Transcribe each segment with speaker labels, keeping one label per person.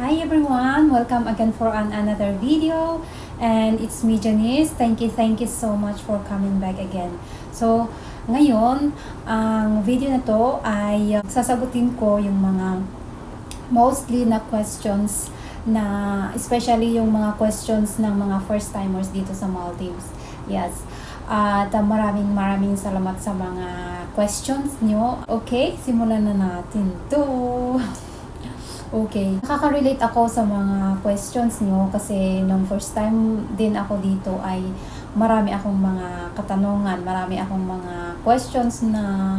Speaker 1: Hi everyone! Welcome again for an another video. And it's me Janice. Thank you, thank you so much for coming back again. So, ngayon, ang video na to ay uh, sasagutin ko yung mga mostly na questions na especially yung mga questions ng mga first timers dito sa Maldives. Yes. At uh, maraming maraming salamat sa mga questions nyo. Okay, simulan na natin to. Okay. Nakaka-relate ako sa mga questions nyo kasi nung first time din ako dito ay marami akong mga katanungan, marami akong mga questions na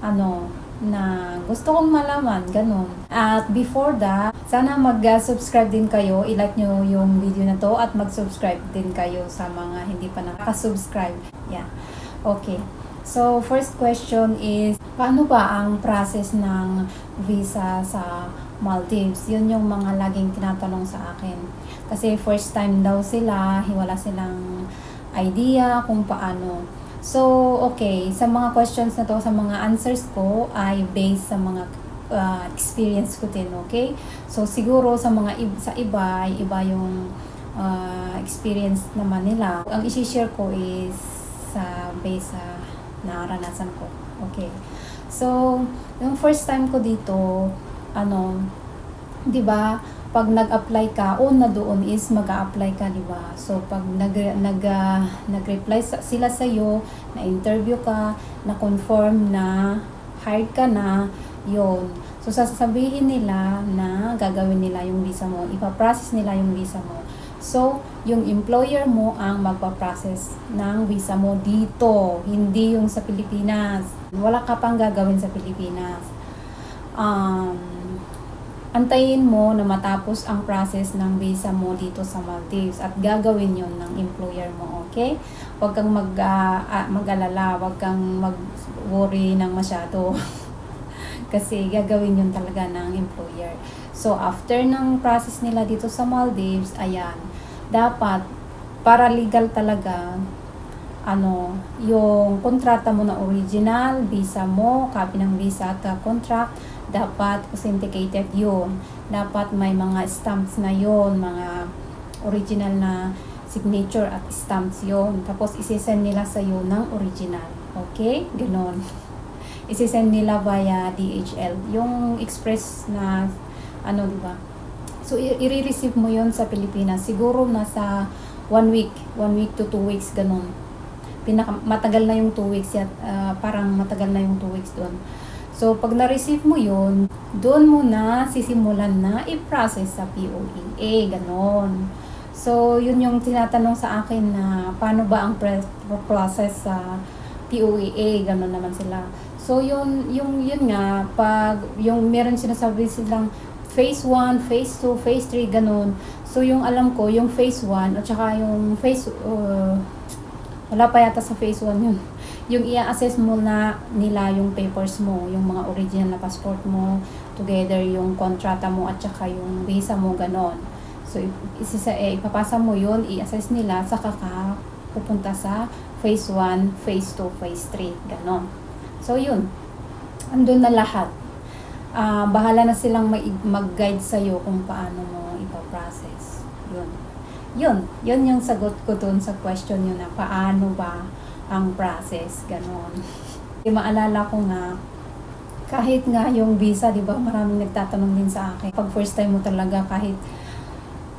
Speaker 1: ano, na gusto kong malaman, ganun. At before that, sana mag-subscribe din kayo, ilike nyo yung video na to at mag-subscribe din kayo sa mga hindi pa nakaka-subscribe. Yeah. Okay. So, first question is, paano ba ang process ng visa sa Maldives? Yun yung mga laging tinatanong sa akin. Kasi first time daw sila, wala silang idea kung paano. So, okay, sa mga questions na to, sa mga answers ko ay based sa mga uh, experience ko din, okay? So, siguro sa mga sa iba, ay iba yung uh, experience naman nila. Ang isi-share ko is sa base sa naranasan ko. Okay. So, yung first time ko dito, ano, 'di ba? Pag nag-apply ka, una doon is mag-a-apply ka, 'di ba? So, pag nag nag uh, nag-reply sa, sila sa iyo, na interview ka, na confirm na hired ka na, 'yon. So, sasabihin nila na gagawin nila yung visa mo, ipa-process nila yung visa mo. So, yung employer mo ang magpa-process ng visa mo dito, hindi yung sa Pilipinas. Wala ka pang gagawin sa Pilipinas. Um, antayin mo na matapos ang process ng visa mo dito sa Maldives at gagawin yon ng employer mo, okay? Huwag kang mag, uh, mag-alala, huwag kang mag-worry ng masyado. Kasi gagawin yun talaga ng employer. So, after ng process nila dito sa Maldives, ayan, dapat, para legal talaga, ano, yung kontrata mo na original, visa mo, copy ng visa at uh, contract, dapat authenticated yun. Dapat may mga stamps na yon mga original na signature at stamps yon Tapos, isisend nila sa iyo ng original. Okay? Ganon isisend nila via DHL. Yung express na, ano, di ba? So, i-receive mo yon sa Pilipinas. Siguro nasa one week, one week to two weeks, ganun. Pinaka, matagal na yung two weeks, yat, uh, parang matagal na yung two weeks doon. So, pag na-receive mo yon doon mo na sisimulan na i-process sa POEA, ganon. So, yun yung tinatanong sa akin na paano ba ang process sa POEA, ganon naman sila. So, yun, yung, yun nga, pag yung meron sinasabi silang phase 1, phase 2, phase 3, ganun. So, yung alam ko, yung phase 1, at saka yung phase, uh, wala pa yata sa phase 1 yun. Yung i-assess mo na nila yung papers mo, yung mga original na passport mo, together yung kontrata mo at saka yung visa mo, ganon. So, isisa, eh, ipapasa mo yun, i-assess nila, saka ka pupunta sa phase 1, phase 2, phase 3, ganon. So, yun. Andun na lahat. Uh, bahala na silang mag-guide sa'yo kung paano mo ipaprocess. Yun. Yun. Yun yung sagot ko dun sa question yun na paano ba ang process. Ganon. Maalala ko nga, kahit nga yung visa, di ba, maraming nagtatanong din sa akin. Pag first time mo talaga, kahit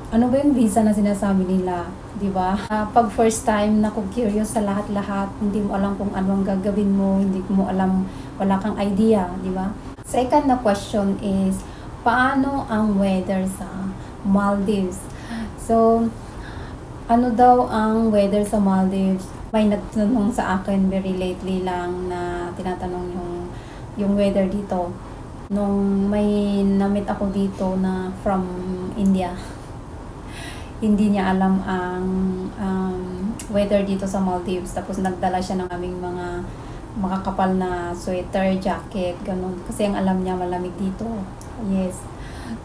Speaker 1: ano ba yung visa na sinasabi nila, 'di ba? Uh, pag first time na kung curious sa lahat-lahat, hindi mo alam kung ano ang gagawin mo, hindi mo alam, wala kang idea, 'di ba? Second na question is paano ang weather sa Maldives? So, ano daw ang weather sa Maldives? May nagtanong sa akin very lately lang na tinatanong yung yung weather dito. Nung may namit ako dito na from India hindi niya alam ang um, weather dito sa Maldives. Tapos nagdala siya ng aming mga makakapal na sweater, jacket, ganun. Kasi ang alam niya malamig dito. Yes.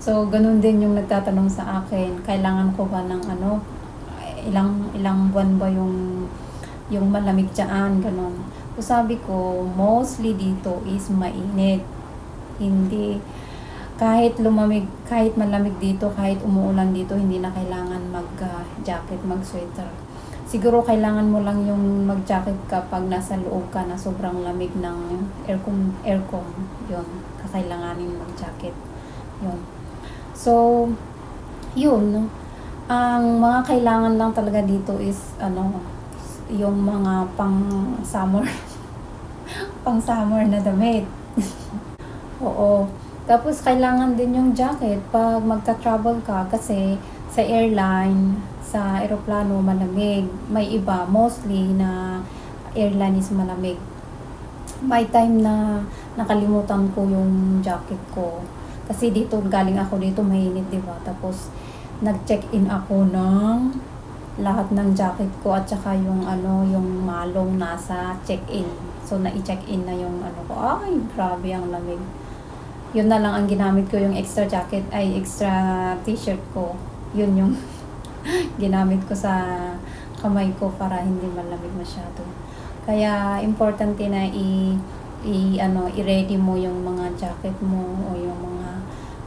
Speaker 1: So, ganun din yung nagtatanong sa akin, kailangan ko ba ng ano, ilang ilang buwan ba yung yung malamig diyan, ganun. So, sabi ko, mostly dito is mainit. Hindi kahit lumamig, kahit malamig dito, kahit umuulan dito, hindi na kailangan mag-jacket, mag-sweater. Siguro kailangan mo lang yung mag-jacket kapag nasa loob ka na sobrang lamig ng aircon, aircon. Yun, kakailanganin mag-jacket. Yun. So, yun. Ang mga kailangan lang talaga dito is, ano, yung mga pang summer. pang summer na damit. Oo. Tapos, kailangan din yung jacket pag magka-travel ka kasi sa airline, sa aeroplano, malamig. May iba, mostly, na airline is malamig. May time na nakalimutan ko yung jacket ko. Kasi dito, galing ako dito, mainit, di ba? Tapos, nag-check-in ako ng lahat ng jacket ko at saka yung ano, yung malong nasa check-in. So, na-check-in na yung ano ko. Ay, grabe ang lamig. Yun na lang ang ginamit ko, yung extra jacket, ay extra t-shirt ko. Yun yung ginamit ko sa kamay ko para hindi malamig masyado. Kaya importante na i i ano i-ready mo yung mga jacket mo o yung mga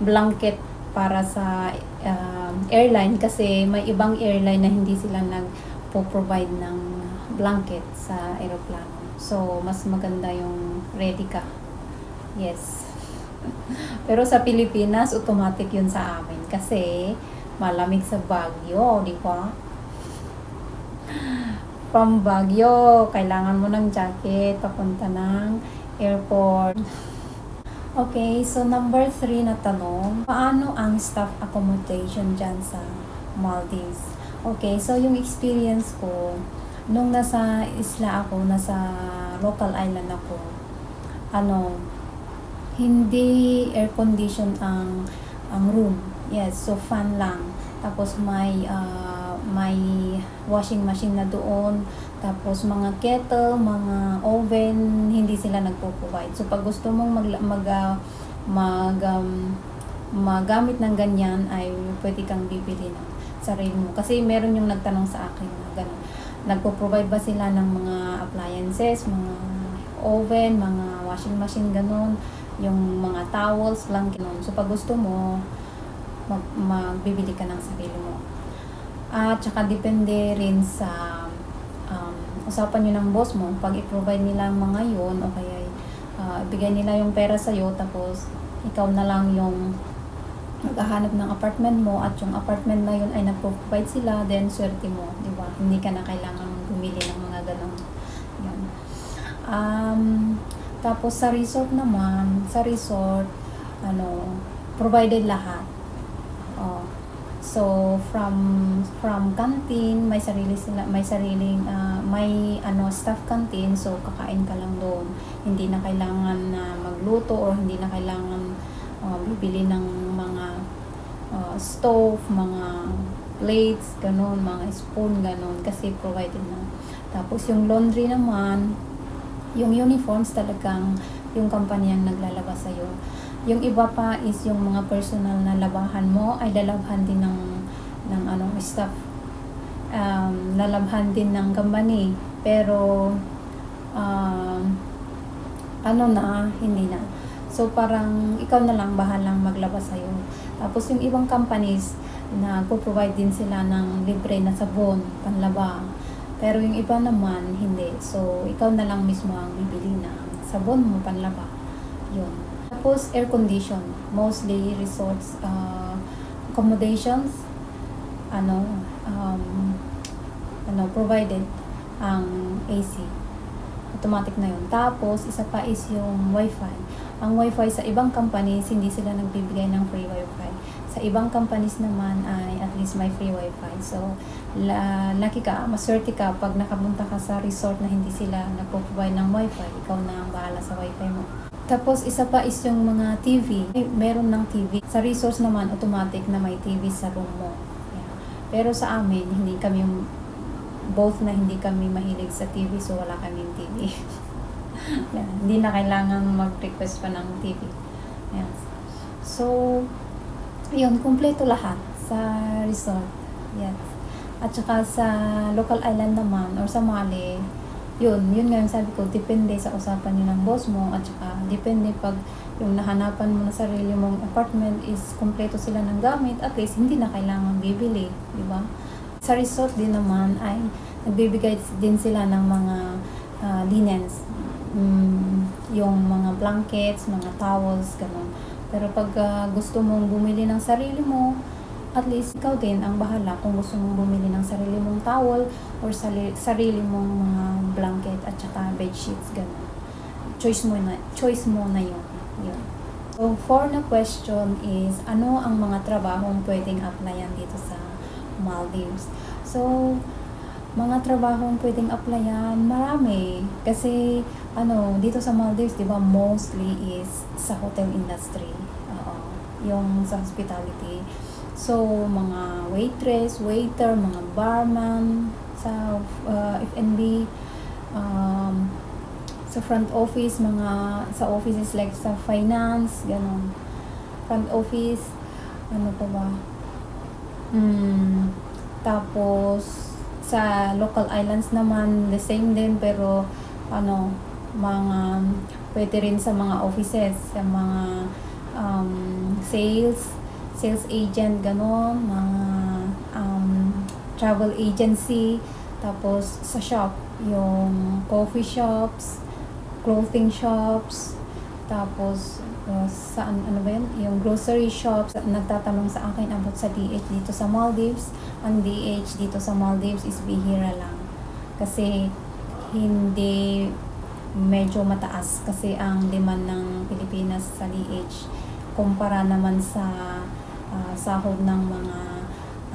Speaker 1: blanket para sa um, airline kasi may ibang airline na hindi sila nagpo-provide ng blanket sa aeroplano. So mas maganda yung ready ka. Yes. Pero sa Pilipinas, automatic yun sa amin kasi malamig sa Baguio, di ba? From Baguio, kailangan mo ng jacket papunta ng airport. Okay, so number three na tanong, paano ang staff accommodation dyan sa Maldives? Okay, so yung experience ko, nung nasa isla ako, nasa local island ako, ano, hindi air condition ang ang room. Yes, so fan lang. Tapos may ah, may washing machine na doon. Tapos mga kettle, mga oven, hindi sila nagpo-provide. So pag gusto mong mag mag ah, mag um, magamit ng ganyan ay pwede kang bibili ng sarili mo. Kasi meron yung nagtanong sa akin na gano'n. Nagpo-provide ba sila ng mga appliances, mga oven, mga washing machine, gano'n yung mga towels lang ganun. So pag gusto mo, mag, magbibili ka ng sarili mo. At saka depende rin sa um, usapan nyo ng boss mo. Pag i-provide nila ang mga yun, o kaya uh, ibigay nila yung pera sa'yo, tapos ikaw na lang yung maghahanap ng apartment mo at yung apartment na yun ay nagpo-provide sila, then swerte mo, di ba? Hindi ka na kailangan bumili ng mga ganun. Yun. Um, tapos sa resort naman, sa resort, ano, provided lahat. Oh. So from from canteen, may sarili sila, may sariling uh, may ano staff canteen, so kakain ka lang doon. Hindi na kailangan na magluto or hindi na kailangan uh, bibili ng mga uh, stove, mga plates, ganun, mga spoon, ganun, kasi provided na. Tapos yung laundry naman, yung uniforms talagang yung company ang naglalabas sa'yo. Yung iba pa is yung mga personal na labahan mo ay lalabhan din ng ng anong staff. Um, lalabhan din ng company. Pero um, ano na, hindi na. So parang ikaw na lang bahalang maglabas sa'yo. Tapos yung ibang companies na provide din sila ng libre na sabon, panlaba. Pero yung iba naman, hindi. So, ikaw na lang mismo ang bibili na sabon mo, panlaba. Yun. Tapos, air condition. Mostly, resorts, uh, accommodations, ano, um, ano, provided ang AC. Automatic na yun. Tapos, isa pa is yung wifi. Ang wifi sa ibang companies, hindi sila nagbibigay ng free wifi. Sa ibang companies naman ay at least may free wifi. So, la, lucky ka, maswerte ka pag nakapunta ka sa resort na hindi sila nagpo-provide ng wifi. Ikaw na ang bahala sa wifi mo. Tapos, isa pa is yung mga TV. Meron ng TV. Sa resorts naman, automatic na may TV sa room mo. Yeah. Pero sa amin, hindi kami both na hindi kami mahilig sa TV, so wala kaming TV. yeah. Hindi na kailangan mag-request pa ng TV. Yeah. So, yun, kumpleto lahat sa resort. Yes. At saka sa local island naman or sa Mali, yun, yun nga yung sabi ko, depende sa usapan nyo ng boss mo at saka depende pag yung nahanapan mo na sarili mong apartment is kompleto sila ng gamit, at least hindi na kailangan bibili, di ba? Sa resort din naman ay nagbibigay din sila ng mga ah, linens, Mm, yung mga blankets, mga towels, ganun. Pero pag ah, gusto mong bumili ng sarili mo, at least ikaw din ang bahala kung gusto mong bumili ng sarili mong towel or sarili mong mga blanket at saka bed sheets, ganun. Choice mo na, choice mo na yun. yun. So, for na question is, ano ang mga trabahong pwedeng applyan dito sa Maldives? So, mga trabahong pwedeng applyan, marami. Kasi, ano, dito sa Maldives, di ba, mostly is sa hotel industry. Oo. Yung sa hospitality. So, mga waitress, waiter, mga barman, sa uh, F&B, um, sa front office, mga sa offices like sa finance, ganun. Front office, ano pa ba? Hmm, tapos, sa local islands naman, the same din, pero, ano, mga, pwede rin sa mga offices, sa mga um, sales, sales agent, gano'n, mga um, travel agency, tapos sa shop, yung coffee shops, clothing shops, tapos uh, saan ano ba yun? Yung grocery shops nagtatanong sa akin about sa DH dito sa Maldives. Ang DH dito sa Maldives is bihira lang. Kasi hindi medyo mataas kasi ang demand ng Pilipinas sa DH kumpara naman sa uh, sahod ng mga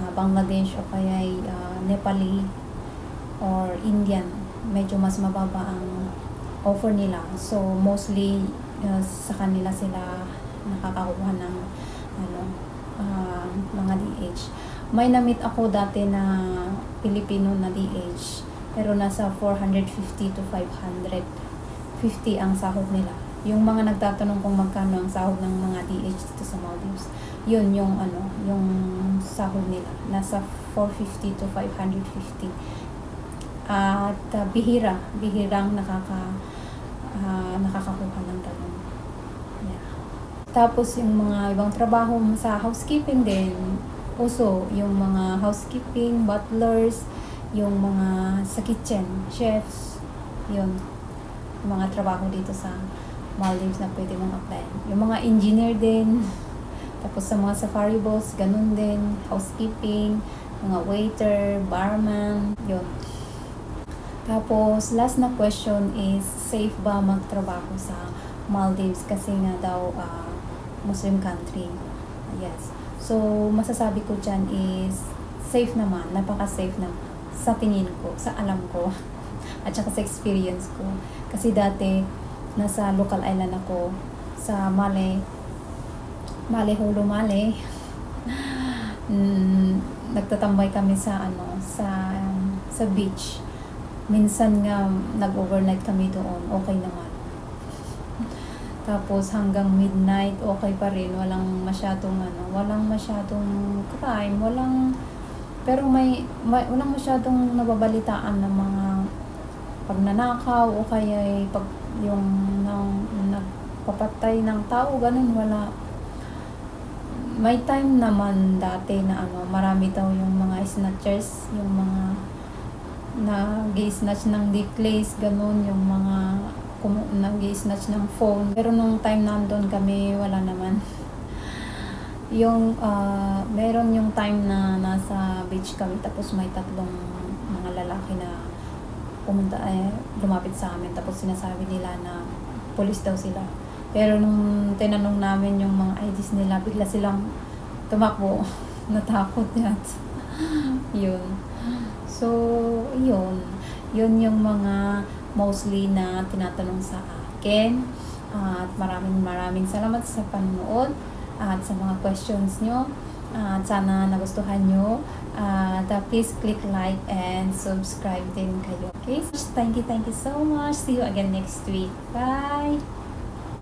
Speaker 1: uh, Bangladesh o kaya uh, Nepali or Indian medyo mas mababa ang offer nila. So mostly uh, sa kanila sila nakakakuha ng ano uh, mga DH. May na-meet ako dati na Pilipino na DH pero nasa 450 to 500 50 ang sahod nila. Yung mga nagtatanong kung magkano ang sahod ng mga DH dito sa Maldives, yun yung ano, yung sahod nila. Nasa 450 to 550. At uh, bihira, bihirang nakaka uh, nakakakuha ng ganun. Yeah. Tapos yung mga ibang trabaho sa housekeeping din, uso yung mga housekeeping, butlers, yung mga sa kitchen, chefs, yun, mga trabaho dito sa Maldives na pwede mong apply. Yung mga engineer din, tapos sa mga safari boss, ganun din, housekeeping, mga waiter, barman, yun. Tapos, last na question is, safe ba magtrabaho sa Maldives? Kasi nga daw, uh, Muslim country. Yes. So, masasabi ko dyan is, safe naman, napaka-safe naman. Sa tingin ko, sa alam ko, at saka sa experience ko. Kasi dati, nasa local island ako, sa Male, Male Holo Male. mm, nagtatambay kami sa ano, sa sa beach minsan nga nag-overnight kami doon, okay naman. Tapos hanggang midnight, okay pa rin. Walang masyadong ano, walang masyadong crime, walang pero may, may walang masyadong nababalitaan ng mga pagnanakaw o kaya pag yung nang nagpapatay ng tao, ganun wala. May time naman dati na ano, marami daw yung mga snatchers, yung mga nag-snatch ng necklace, ganun, yung mga nag-snatch ng phone. Pero nung time nandun kami, wala naman. yung, uh, meron yung time na nasa beach kami, tapos may tatlong mga lalaki na pumunta, eh, lumapit sa amin, tapos sinasabi nila na police daw sila. Pero nung tinanong namin yung mga IDs nila, bigla silang tumakbo. Natakot yan. yun. So, yun. Yun yung mga mostly na tinatanong sa akin. At maraming maraming salamat sa panonood at sa mga questions nyo. At sana nagustuhan nyo. At uh, please click like and subscribe din kayo. Okay? So, thank you, thank you so much. See you again next week. Bye!